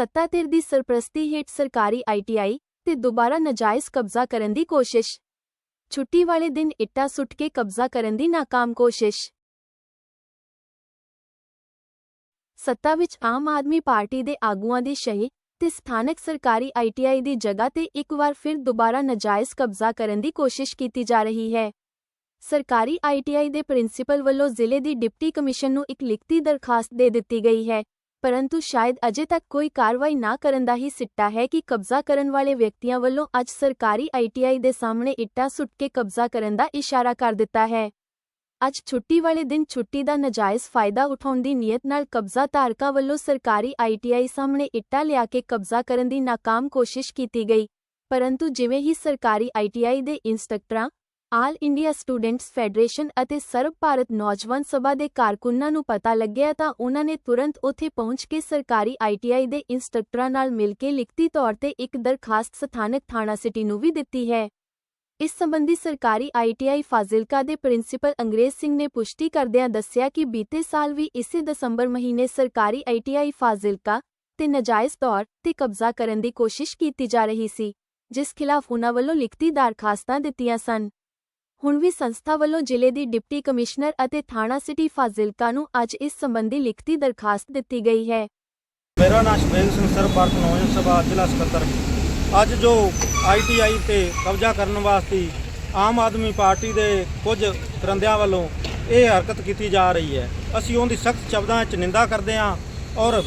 ਸੱਤਾ ਧਿਰ ਦੀ ਸਰਪ੍ਰਸਤੀ ਹੇਠ ਸਰਕਾਰੀ ਆਈਟੀਆਈ ਤੇ ਦੁਬਾਰਾ ਨਜਾਇਜ਼ ਕਬਜ਼ਾ ਕਰਨ ਦੀ ਕੋਸ਼ਿਸ਼। ਛੁੱਟੀ ਵਾਲੇ ਦਿਨ ਇੱਟਾਂ ਸੁੱਟ ਕੇ ਕਬਜ਼ਾ ਕਰਨ ਦੀ ਨਾਕਾਮ ਕੋਸ਼ਿਸ਼। ਸੱਤਾ ਵਿੱਚ ਆਮ ਆਦਮੀ ਪਾਰਟੀ ਦੇ ਆਗੂਆਂ ਦੀ ਸ਼ਹੀ ਤੇ ਸਥਾਨਕ ਸਰਕਾਰੀ ਆਈਟੀਆਈ ਦੀ ਜਗ੍ਹਾ ਤੇ ਇੱਕ ਵਾਰ ਫਿਰ ਦੁਬਾਰਾ ਨਜਾਇਜ਼ ਕਬਜ਼ਾ ਕਰਨ ਦੀ ਕੋਸ਼ਿਸ਼ ਕੀਤੀ ਜਾ ਰਹੀ ਹੈ। ਸਰਕਾਰੀ ਆਈਟੀਆਈ ਦੇ ਪ੍ਰਿੰਸੀਪਲ ਵੱਲੋਂ ਜ਼ਿਲ੍ਹੇ ਦੀ ਡਿਪਟੀ ਕਮਿਸ਼ਨ ਨੂੰ ਇੱਕ ਲਿਖਤੀ ਦਰਖਾਸਤ ਦੇ ਦਿੱਤੀ ਗਈ ਹੈ। ਪਰੰਤੂ ਸ਼ਾਇਦ ਅਜੇ ਤੱਕ ਕੋਈ ਕਾਰਵਾਈ ਨਾ ਕਰਨ ਦਾ ਹੀ ਸਿੱਟਾ ਹੈ ਕਿ ਕਬਜ਼ਾ ਕਰਨ ਵਾਲੇ ਵਿਅਕਤੀਆਂ ਵੱਲੋਂ ਅੱਜ ਸਰਕਾਰੀ ਆਈਟੀਆਈ ਦੇ ਸਾਹਮਣੇ ਇੱਟਾਂ ਸੁੱਟ ਕੇ ਕਬਜ਼ਾ ਕਰਨ ਦਾ ਇਸ਼ਾਰਾ ਕਰ ਦਿੱਤਾ ਹੈ। ਅੱਜ ਛੁੱਟੀ ਵਾਲੇ ਦਿਨ ਛੁੱਟੀ ਦਾ ਨਜਾਇਜ਼ ਫਾਇਦਾ ਉਠਾਉਣ ਦੀ ਨੀਅਤ ਨਾਲ ਕਬਜ਼ਾ ਧਾਰਕਾਂ ਵੱਲੋਂ ਸਰਕਾਰੀ ਆਈਟੀਆਈ ਸਾਹਮਣੇ ਇੱਟਾਂ ਲਿਆ ਕੇ ਕਬਜ਼ਾ ਕਰਨ ਦੀ ਨਾਕਾਮ ਕੋਸ਼ਿਸ਼ ਕੀਤੀ ਗਈ। ਪਰੰਤੂ ਜਿਵੇਂ ਹੀ ਸਰਕਾਰੀ ਆਈਟੀਆਈ ਦੇ ਇੰਸਟ੍ਰਕਟਰਾਂ ਆਲ ਇੰਡੀਆ ਸਟੂਡੈਂਟਸ ਫੈਡਰੇਸ਼ਨ ਅਤੇ ਸਰਬ ਭਾਰਤ ਨੌਜਵਾਨ ਸਭਾ ਦੇ ਕਾਰਕੁਨਾਂ ਨੂੰ ਪਤਾ ਲੱਗਿਆ ਤਾਂ ਉਹਨਾਂ ਨੇ ਤੁਰੰਤ ਉੱਥੇ ਪਹੁੰਚ ਕੇ ਸਰਕਾਰੀ ਆਈਟੀਆਈ ਦੇ ਇੰਸਟ੍ਰਕਟਰਾਂ ਨਾਲ ਮਿਲ ਕੇ ਲਿਖਤੀ ਤੌਰ ਤੇ ਇੱਕ ਦਰਖਾਸਤ ਸਥਾਨਕ ਥਾਣਾ ਸਿਟੀ ਨੂੰ ਵੀ ਦਿੱਤੀ ਹੈ। ਇਸ ਸੰਬੰਧੀ ਸਰਕਾਰੀ ਆਈਟੀਆਈ ਫਾਜ਼ਿਲਕਾ ਦੇ ਪ੍ਰਿੰਸੀਪਲ ਅੰਗਰੇਜ਼ ਸਿੰਘ ਨੇ ਪੁਸ਼ਟੀ ਕਰਦਿਆਂ ਦੱਸਿਆ ਕਿ ਬੀਤੇ ਸਾਲ ਵੀ ਇਸੇ ਦਸੰਬਰ ਮਹੀਨੇ ਸਰਕਾਰੀ ਆਈਟੀਆਈ ਫਾਜ਼ਿਲਕਾ ਤੇ ਨਜਾਇਜ਼ ਤੌਰ ਤੇ ਕਬਜ਼ਾ ਕਰਨ ਦੀ ਕੋਸ਼ਿਸ਼ ਕੀਤੀ ਜਾ ਰਹੀ ਸੀ, ਜਿਸ ਖਿਲਾਫ ਉਨ੍ਹਾਂ ਵੱਲੋਂ ਲਿਖਤੀ ਦਰਖਾਸਤਾਂ ਦਿੱਤੀਆਂ ਸਨ। ਹੁਣ ਵੀ ਸੰਸਥਾ ਵੱਲੋਂ ਜ਼ਿਲ੍ਹੇ ਦੀ ਡਿਪਟੀ ਕਮਿਸ਼ਨਰ ਅਤੇ ਥਾਣਾ ਸਿਟੀ ਫਾਜ਼ਿਲਕਾ ਨੂੰ ਅੱਜ ਇਸ ਸੰਬੰਧੀ ਲਿਖਤੀ ਦਰਖਾਸਤ ਦਿੱਤੀ ਗਈ ਹੈ। ਮੇਰਾ ਨਾਮ ਸ਼ਵੇਲ ਸਿੰਘ ਸਰ ਨੌਜਵਾਨ ਸਭਾ ਜ਼ਿਲ੍ਹਾ ਸਕੱਤਰ। ਅੱਜ ਜੋ ਆਈਟੀਆਈ ਤੇ ਕਬਜ਼ਾ ਕਰਨ ਵਾਸਤੇ ਆਮ ਆਦਮੀ ਪਾਰਟੀ ਦੇ ਕੁਝ ਕਰੰਦਿਆਂ ਵੱਲੋਂ ਇਹ ਹਰਕਤ ਕੀਤੀ ਜਾ ਰਹੀ ਹੈ। ਅਸੀਂ ਉਹਦੀ ਸਖਤ ਸ਼ਬਦਾਂ ਵਿੱਚ ਨਿੰਦਾ ਕਰਦੇ ਹਾਂ ਔਰ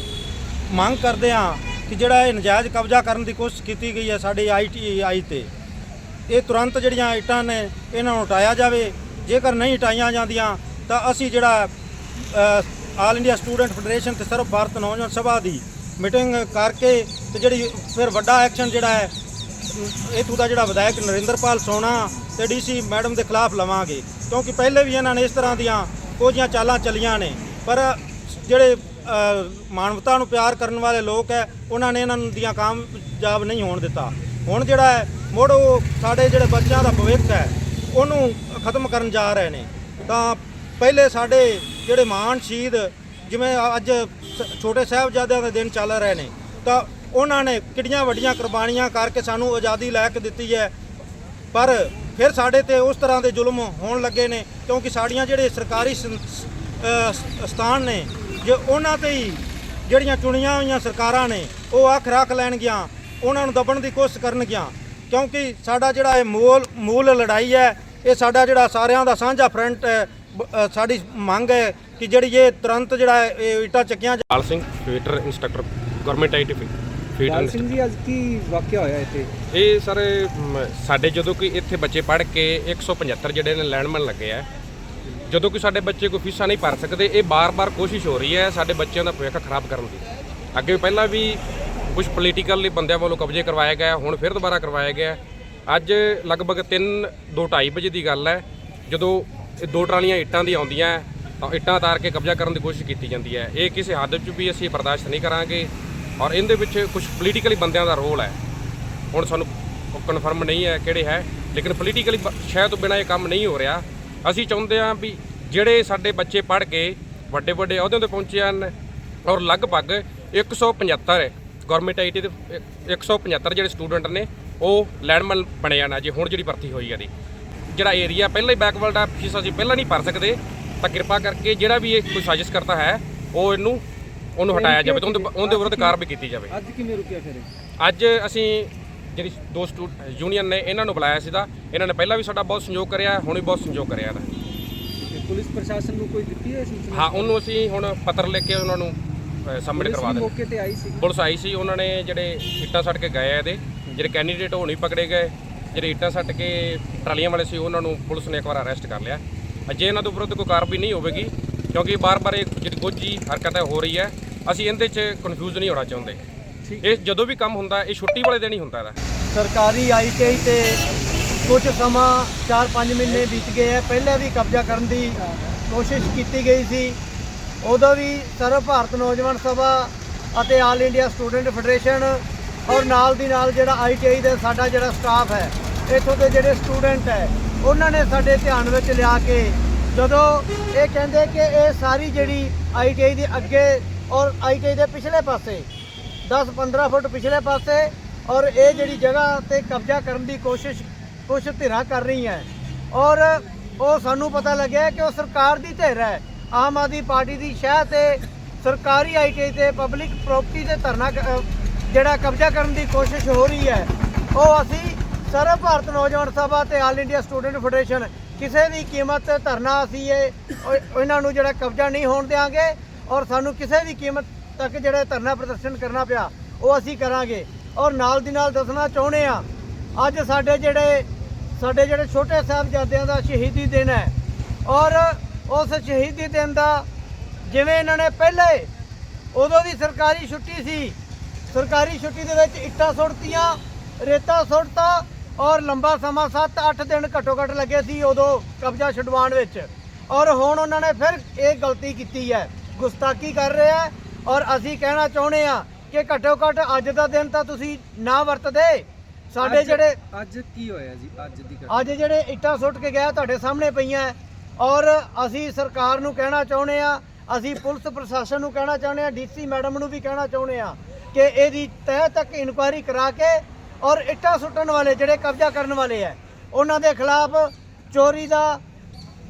ਮੰਗ ਕਰਦੇ ਹਾਂ ਕਿ ਜਿਹੜਾ ਇਹ ਨਜਾਇਜ਼ ਕਬਜ਼ਾ ਕਰਨ ਦੀ ਕੋਸ਼ਿਸ਼ ਕੀਤੀ ਗਈ ਹੈ ਸਾਡੇ ਆਈਟੀਆਈ ਤੇ। ਇਹ ਤੁਰੰਤ ਜਿਹੜੀਆਂ ਇੱਟਾਂ ਨੇ ਇਹਨਾਂ ਨੂੰ ਹਟਾਇਆ ਜਾਵੇ। ਜੇਕਰ ਨਹੀਂ ਹਟਾਈਆਂ ਜਾਂਦੀਆਂ, ਤਾਂ ਅਸੀਂ ਜਿਹੜਾ ਆਲ ਇੰਡੀਆ ਸਟੂਡੈਂਟ ਫੈਡਰੇਸ਼ਨ ਤੇ ਸਰਬ ਭਾਰਤ ਨੌਜਵਾਨ ਸਭਾ ਦੀ ਮੀਟਿੰਗ ਕਰਕੇ ਤੇ ਜਿਹੜੀ ਫਿਰ ਵੱਡਾ ਐਕਸ਼ਨ ਜਿਹੜਾ ਹੈ ਇਥੋਂ ਦਾ ਜਿਹੜਾ ਵਿਧਾਇਕ ਨਰਿੰਦਰਪਾਲ ਸੋਣਾ ਤੇ ਡੀਸੀ ਮੈਡਮ ਦੇ ਖਿਲਾਫ ਲਵਾਂਗੇ। ਕਿਉਂਕਿ ਪਹਿਲੇ ਵੀ ਇਹਨਾਂ ਨੇ ਇਸ ਤਰ੍ਹਾਂ ਦੀਆਂ ਕੋਝੀਆਂ ਚਾਲਾਂ ਚੱਲੀਆਂ ਨੇ। ਪਰ ਜਿਹੜੇ ਮਾਨਵਤਾ ਨੂੰ ਪਿਆਰ ਕਰਨ ਵਾਲੇ ਲੋਕ ਹੈ, ਉਹਨਾਂ ਨੇ ਇਹਨਾਂ ਦੀਆਂ ਕਾਮਯਾਬ ਨਹੀਂ ਹੋਣ ਦਿੱਤਾ। ਹੁਣ ਜਿਹੜਾ ਹੈ ਮੁੜ ਉਹ ਸਾਡੇ ਜਿਹੜੇ ਬੱਚਿਆਂ ਦਾ ਭਵਿੱਖ ਹੈ, ਉਹਨੂੰ ਖਤਮ ਕਰਨ ਜਾ ਰਹੇ ਨੇ। ਤਾਂ ਪਹਿਲੇ ਸਾਡੇ ਜਿਹੜੇ ਮਾਨ ਸ਼ਹੀਦ, ਜਿਵੇਂ ਅੱਜ ਛੋਟੇ ਸਾਹਿਬਜ਼ਾਦਿਆਂ ਦੇ ਦਿਨ ਚੱਲ ਰਹੇ ਨੇ, ਤਾਂ ਉਹਨਾਂ ਨੇ ਕਿੰਨੀਆਂ ਵੱਡੀਆਂ ਕੁਰਬਾਨੀਆਂ ਕਰਕੇ ਸਾਨੂੰ ਆਜ਼ਾਦੀ ਲੈ ਕੇ ਦਿੱਤੀ ਹੈ। ਪਰ ਫਿਰ ਸਾਡੇ ਤੇ ਉਸ ਤਰ੍ਹਾਂ ਦੇ ਜ਼ੁਲਮ ਹੋਣ ਲੱਗੇ ਨੇ, ਕਿਉਂਕਿ ਸਾਡੀਆਂ ਜਿਹੜੇ ਸਰਕਾਰੀ ਸੰ- ਅਹ, ਸਥਾਨ ਨੇ, ਜੇ ਉਹਨਾਂ ਤੇ ਹੀ ਜਿਹੜੀਆਂ ਚੁਣੀਆਂ ਹੋਈਆਂ ਸਰਕਾਰਾਂ ਨੇ, ਉਹ ਆਖ ਰੱਖ ਲੈਣਗੀਆਂ, ਉਹਨਾਂ ਨੂੰ ਦਬਣ ਦੀ ਕੋਸ਼ਿਸ਼ ਕਰਨਗੀਆਂ। ਕਿਉਂਕਿ ਸਾਡਾ ਜਿਹੜਾ ਇਹ ਮੂਲ ਮੂਲ ਲੜਾਈ ਹੈ ਇਹ ਸਾਡਾ ਜਿਹੜਾ ਸਾਰਿਆਂ ਦਾ ਸਾਂਝਾ ਫਰੰਟ ਹੈ ਸਾਡੀ ਮੰਗ ਹੈ ਕਿ ਜਿਹੜੀ ਇਹ ਤੁਰੰਤ ਜਿਹੜਾ ਇਹ ਇੱਟਾਂ ਚੱਕੀਆਂ Lal Singh feeder instructor government IT Lal Singh ji ਅੱਜ ਕੀ ਵਾਕਿਆ ਹੋਇਆ ਇੱਥੇ? ਇਹ ਸਰ ਸਾਡੇ ਜਦੋਂ ਕਿ ਇੱਥੇ ਬੱਚੇ ਪੜ੍ਹ ਕੇ 175 ਜਿਹੜੇ ਨੇ ਲੈਂਡਮੈਨ ਲੱਗੇ ਆ ਜਦੋਂ ਕਿ ਸਾਡੇ ਬੱਚੇ ਕੋਈ ਫੀਸਾਂ ਨਹੀਂ ਭਰ ਸਕਦੇ ਇਹ ਬਾਰ-ਬਾਰ ਕੋਸ਼ਿਸ਼ ਹੋ ਰਹੀ ਹੈ ਸਾਡੇ ਬੱਚਿਆਂ ਦਾ ਭਵਿੱਖ ਖਰਾਬ ਕਰਨ ਦੀ। ਅੱਗੇ ਪਹਿਲਾਂ ਵੀ ਕੁਝ ਪੋਲੀਟੀਕਲ ਬੰਦਿਆਂ ਵੱਲੋਂ ਕਬਜ਼ੇ ਕਰਵਾਇਆ ਗਿਆ, ਹੁਣ ਫਿਰ ਦੁਬਾਰਾ ਕਰਵਾਇਆ ਗਿਆ। ਅੱਜ ਲਗਭਗ 3 2 2:30 ਵਜੇ ਦੀ ਗੱਲ ਹੈ, ਜਦੋਂ ਇਹ ਦੋ ਟਰਾਲੀਆਂ ਇੱਟਾਂ ਦੀ ਆਉਂਦੀਆਂ, ਤਾਂ ਇੱਟਾਂ ਉਤਾਰ ਕੇ ਕਬਜ਼ਾ ਕਰਨ ਦੀ ਕੋਸ਼ਿਸ਼ ਕੀਤੀ ਜਾਂਦੀ ਹੈ। ਇਹ ਕਿਸੇ ਹੱਦ 'ਚ ਵੀ ਅਸੀਂ ਬਰਦਾਸ਼ਤ ਨਹੀਂ ਕਰਾਂਗੇ ਔਰ ਇਹਦੇ ਵਿੱਚ ਕੁਝ ਪੋਲੀਟੀਕਲੀ ਬੰਦਿਆਂ ਦਾ ਰੋਲ ਹੈ। ਹੁਣ ਸਾਨੂੰ ਕਨਫਰਮ ਨਹੀਂ ਹੈ ਕਿਹੜੇ ਹੈ, ਲੇਕਿਨ ਪੋਲੀਟੀਕਲੀ ਸ਼ਾਇਦ ਤੋਂ ਬਿਨਾਂ ਇਹ ਕੰਮ ਨਹੀਂ ਹੋ ਰਿਹਾ। ਅਸੀਂ ਚਾਹੁੰਦੇ ਹਾਂ ਵੀ ਜਿਹੜੇ ਸਾਡੇ ਬੱਚੇ ਪੜ੍ਹ ਕੇ ਵੱਡੇ ਵੱਡੇ ਅਹੁਦਿਆਂ ਤੇ ਪਹੁੰਚੇ ਹਨ ਔਰ ਲਗਭਗ 175 ਗਵਰਨਮੈਂਟ ਆਈਟੀ ਦੇ 175 ਜਿਹੜੇ ਸਟੂਡੈਂਟ ਨੇ ਉਹ ਲੈਂਡਮੈਨ ਬਣੇ ਜਾਣਾ ਜੇ ਹੁਣ ਜਿਹੜੀ ਭਰਤੀ ਹੋਈ ਹੈ ਦੀ ਜਿਹੜਾ ਏਰੀਆ ਪਹਿਲਾਂ ਹੀ ਬੈਕਵਰਡ ਆ ਫੀਸ ਅਸੀਂ ਪਹਿਲਾਂ ਨਹੀਂ ਭਰ ਸਕਦੇ ਤਾਂ ਕਿਰਪਾ ਕਰਕੇ ਜਿਹੜਾ ਵੀ ਇਹ ਕੋਈ ਸਾਜ਼ਿਸ਼ ਕਰਤਾ ਹੈ ਉਹ ਇਹਨੂੰ ਉਹਨੂੰ ਹਟਾਇਆ ਜਾਵੇ ਤੇ ਉਹਦੇ ਵਿਰੁੱਧ ਕਾਰਵਾਈ ਕੀਤੀ ਜਾਵੇ। ਅੱਜ ਕਿਵੇਂ ਰੁਕਿਆ ਫਿਰ? ਅੱਜ ਅਸੀਂ ਜਿਹੜੀ ਦੋ ਸਟੂ ਯੂਨੀਅਨ ਨੇ ਇਹਨਾਂ ਨੂੰ ਬੁਲਾਇਆ ਸੀਗਾ। ਇਹਨਾਂ ਨੇ ਪਹਿਲਾਂ ਵੀ ਸਾਡਾ ਬਹੁਤ ਸਹਿਯੋਗ ਕਰਿਆ ਹੁਣ ਵੀ ਬਹੁਤ ਸਹਿਯੋਗ ਕਰਿਆ ਇਹਦਾ। ਪੁਲਿਸ ਪ੍ਰਸ਼ਾਸਨ ਨੂੰ ਕੋਈ ਦਿੱਤੀ ਹੈ ਸੂਚਨਾ? ਹਾਂ ਉਹਨੂੰ ਅਸੀਂ ਹੁਣ ਪੱਤਰ ਲਿਖ ਕੇ ਉਹਨਾਂ ਨੂੰ ਸਬਮਿਟ ਪੁਲਿਸ ਕਰਵਾ ਵੀ ਦੇ ਮੌਕੇ ਤੇ ਆਈ ਸੀ। ਪੁਲਿਸ ਆਈ ਸੀ ਉਹਨਾਂ ਨੇ ਜਿਹੜੇ ਇੱਟਾਂ ਸੱਟ ਕੇ ਗਏ ਆ ਇਹਦੇ। ਜਿਹੜੇ ਕੈਂਡੀਡੇਟ ਉਹ ਨਹੀਂ ਪਕੜੇ ਗਏ। ਜਿਹੜੇ ਇੱਟਾਂ ਸੱਟ ਕੇ ਟਰਾਲੀਆਂ ਵਾਲੇ ਸੀ ਉਹਨਾਂ ਨੂੰ ਪੁਲਿਸ ਨੇ ਇੱਕ ਵਾਰ ਅਰੈਸਟ ਕਰ ਲਿਆ। ਅਜੇ ਇਹਨਾਂ ਦੇ ਵਿਰੁੱਧ ਕੋਈ ਕਾਰਵਾਈ ਨਹੀਂ ਹੋਵੇਗੀ ਕਿਉਂਕਿ ਬਾਰ-ਬਾਰ ਇਹ ਜਿਹੜੀ ਕੋਝੀ ਹਰਕਤ ਹੈ ਹੋ ਰਹੀ ਹੈ ਅਸੀਂ ਇਹਦੇ 'ਚ ਕਨਫਿਊਜ਼ ਨਹੀਂ ਹੋਣਾ ਚਾਹੁੰਦੇ। ਇਹ ਜਦੋਂ ਵੀ ਕੰਮ ਹੁੰਦਾ ਇਹ ਛੁੱਟੀ ਵਾਲੇ ਦਿਨ ਹੀ ਹੁੰਦਾ ਇਹਦਾ। ਸਰਕਾਰੀ ਆਈਟੀਆਈ ਤੇ ਕੁਝ ਸਮਾਂ 4-5 ਮਹੀਨੇ ਬੀਤ ਗਏ ਹੈ ਪਹਿਲੇ ਵੀ ਕਬਜ਼ਾ ਕਰਨ ਦੀ ਕੋਸ਼ਿਸ਼ ਕੀਤੀ ਗਈ ਸੀ। ਉਦੋਂ ਵੀ ਸਰਵ ਭਾਰਤ ਨੌਜਵਾਨ ਸਭਾ ਅਤੇ ਆਲ ਇੰਡੀਆ ਸਟੂਡੈਂਟ ਫੈਡਰੇਸ਼ਨ ਔਰ ਨਾਲ ਦੀ ਨਾਲ ਜਿਹੜਾ ਆਈਟੀਆਈ ਦਾ ਸਾਡਾ ਜਿਹੜਾ ਸਟਾਫ ਹੈ, ਇੱਥੋਂ ਦੇ ਜਿਹੜੇ ਸਟੂਡੈਂਟ ਹੈ, ਉਹਨਾਂ ਨੇ ਸਾਡੇ ਧਿਆਨ ਵਿੱਚ ਲਿਆ ਕੇ ਜਦੋਂ ਇਹ ਕਹਿੰਦੇ ਕਿ ਇਹ ਸਾਰੀ ਜਿਹੜੀ ਆਈਟੀਆਈ ਦੇ ਅੱਗੇ ਔਰ ਆਈਟੀਆਈ ਦੇ ਪਿਛਲੇ ਪਾਸੇ 10-15 ਫੁੱਟ ਪਿਛਲੇ ਪਾਸੇ ਔਰ ਇਹ ਜਿਹੜੀ ਜਗ੍ਹਾ ਤੇ ਕਬਜ਼ਾ ਕਰਨ ਦੀ ਕੋਸ਼ਿਸ਼, ਕੁਛ ਧਿਰਾਂ ਕਰ ਰਹੀ ਹੈ ਔਰ ਉਹ ਸਾਨੂੰ ਪਤਾ ਲੱਗਿਆ ਕਿ ਉਹ ਸਰਕਾਰ ਦੀ ਧਿਰ ਹੈ। ਆਮ ਆਦਮੀ ਪਾਰਟੀ ਦੀ ਸ਼ਹਿ ਤੇ ਸਰਕਾਰੀ ਆਈਟੀ ਤੇ ਪਬਲਿਕ ਪ੍ਰਾਪਰਟੀ ਤੇ ਧਰਨਾ ਜਿਹੜਾ ਕਬਜ਼ਾ ਕਰਨ ਦੀ ਕੋਸ਼ਿਸ਼ ਹੋ ਰਹੀ ਹੈ, ਉਹ ਅਸੀਂ ਸਰਵ ਭਾਰਤ ਨੌਜਵਾਨ ਸਭਾ ਤੇ ਆਲ ਇੰਡੀਆ ਸਟੂਡੈਂਟ ਫੈਡਰੇਸ਼ਨ ਕਿਸੇ ਵੀ ਕੀਮਤ ਤੇ ਧਰਨਾ ਅਸੀਂ ਇਹ ਇਹਨਾਂ ਨੂੰ ਜਿਹੜਾ ਕਬਜ਼ਾ ਨਹੀਂ ਹੋਣ ਦੇਵਾਂਗੇ ਔਰ ਸਾਨੂੰ ਕਿਸੇ ਵੀ ਕੀਮਤ ਤੱਕ ਜਿਹੜਾ ਧਰਨਾ ਪ੍ਰਦਰਸ਼ਨ ਕਰਨਾ ਪਿਆ, ਉਹ ਅਸੀਂ ਕਰਾਂਗੇ। ਔਰ ਨਾਲ ਦੀ ਨਾਲ ਦੱਸਣਾ ਚਾਹੁੰਦੇ ਆ ਅੱਜ ਸਾਡੇ ਜਿਹੜੇ ਸਾਡੇ ਜਿਹੜੇ ਛੋਟੇ ਸਾਹਿਬਜ਼ਾਦਿਆਂ ਦਾ ਸ਼ਹੀਦੀ ਦਿਨ ਹੈ ਔਰ ਉਸ ਸ਼ਹੀਦੀ ਦਿਨ ਦਾ ਜਿਵੇਂ ਇਹਨਾਂ ਨੇ ਪਹਿਲੇ ਉਦੋਂ ਵੀ ਸਰਕਾਰੀ ਛੁੱਟੀ ਸੀ ਸਰਕਾਰੀ ਛੁੱਟੀ ਦੇ ਵਿੱਚ ਇੱਟਾਂ ਸੁੱਟਤੀਆਂ ਰੇਤਾ ਸੁੱਟਤਾ ਔਰ ਲੰਬਾ ਸਮਾਂ 7-8 ਦਿਨ ਘੱਟੋ ਘੱਟ ਲੱਗੇ ਸੀ ਉਦੋਂ ਕਬਜ਼ਾ ਛਡਵਾਉਣ ਵਿੱਚ ਔਰ ਹੁਣ ਉਹਨਾਂ ਨੇ ਫਿਰ ਇਹ ਗਲਤੀ ਕੀਤੀ ਹੈ ਗੁਸਤਾਖੀ ਕਰ ਰਿਹਾ ਔਰ ਅਸੀਂ ਕਹਿਣਾ ਚਾਹੁੰਦੇ ਆ ਕਿ ਘੱਟੋ ਘੱਟ ਅੱਜ ਦਾ ਦਿਨ ਤਾਂ ਤੁਸੀਂ ਨਾ ਵਰਤਦੇ ਸਾਡੇ ਜਿਹੜੇ ਅੱਜ ਕੀ ਹੋਇਆ ਜੀ ਅੱਜ ਦੀ ਅੱਜ ਜਿਹੜੇ ਇੱਟਾਂ ਸੁੱਟ ਕੇ ਗਿਆ ਤੁਹਾਡੇ ਸਾਹਮਣੇ ਪਈਆਂ। ਔਰ ਅਸੀਂ ਸਰਕਾਰ ਨੂੰ ਕਹਿਣਾ ਚਾਹੁੰਦੇ ਆ ਅਸੀਂ ਪੁਲਿਸ ਪ੍ਰਸ਼ਾਸਨ ਨੂੰ ਕਹਿਣਾ ਚਾਹੁੰਦੇ ਆ ਡੀਸੀ ਮੈਡਮ ਨੂੰ ਵੀ ਕਹਿਣਾ ਚਾਹੁੰਦੇ ਆ ਕਿ ਇਹਦੀ ਤਹਿ ਤੱਕ ਇਨਕੁਆਇਰੀ ਕਰਾ ਕੇ ਔਰ ਇੱਟਾਂ ਸੁੱਟਣ ਵਾਲੇ ਜਿਹੜੇ ਕਬਜ਼ਾ ਕਰਨ ਵਾਲੇ ਆ ਉਹਨਾਂ ਦੇ ਖਿਲਾਫ ਚੋਰੀ ਦਾ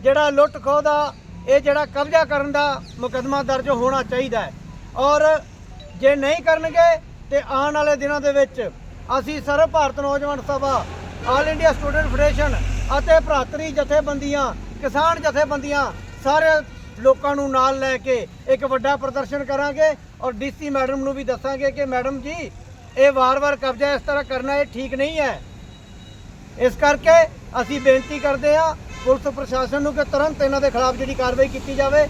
ਜਿਹੜਾ ਲੁੱਟ ਖੋਹ ਦਾ, ਇਹ ਜਿਹੜਾ ਕਬਜ਼ਾ ਕਰਨ ਦਾ ਮੁਕੱਦਮਾ ਦਰਜ ਹੋਣਾ ਚਾਹੀਦਾ ਹੈ। ਔਰ ਜੇ ਨਹੀਂ ਕਰਨਗੇ ਤੇ ਆਉਣ ਵਾਲੇ ਦਿਨਾਂ ਦੇ ਵਿੱਚ ਅਸੀਂ ਸਰਵ ਭਾਰਤ ਨੌਜਵਾਨ ਸਭਾ, ਆਲ ਇੰਡੀਆ ਸਟੂਡੈਂਟ ਫੈਡਰੇਸ਼ਨ ਅਤੇ ਭਰਾਤਰੀ ਜਥੇਬੰਦੀਆਂ ਕਿਸਾਨ ਜਥੇਬੰਦੀਆਂ ਸਾਰੇ ਲੋਕਾਂ ਨੂੰ ਨਾਲ ਲੈ ਕੇ ਇੱਕ ਵੱਡਾ ਪ੍ਰਦਰਸ਼ਨ ਕਰਾਂਗੇ ਔਰ ਡੀਸੀ ਮੈਡਮ ਨੂੰ ਵੀ ਦੱਸਾਂਗੇ ਕਿ ਮੈਡਮ ਜੀ, ਇਹ ਵਾਰ-ਵਾਰ ਕਬਜ਼ਾ ਇਸ ਤਰ੍ਹਾਂ ਕਰਨਾ ਇਹ ਠੀਕ ਨਹੀਂ ਹੈ। ਇਸ ਕਰਕੇ ਅਸੀਂ ਬੇਨਤੀ ਕਰਦੇ ਹਾਂ ਪੁਲਿਸ ਪ੍ਰਸ਼ਾਸਨ ਨੂੰ ਕਿ ਤੁਰੰਤ ਇਹਨਾਂ ਦੇ ਖਿਲਾਫ ਜਿਹੜੀ ਕਾਰਵਾਈ ਕੀਤੀ ਜਾਵੇ।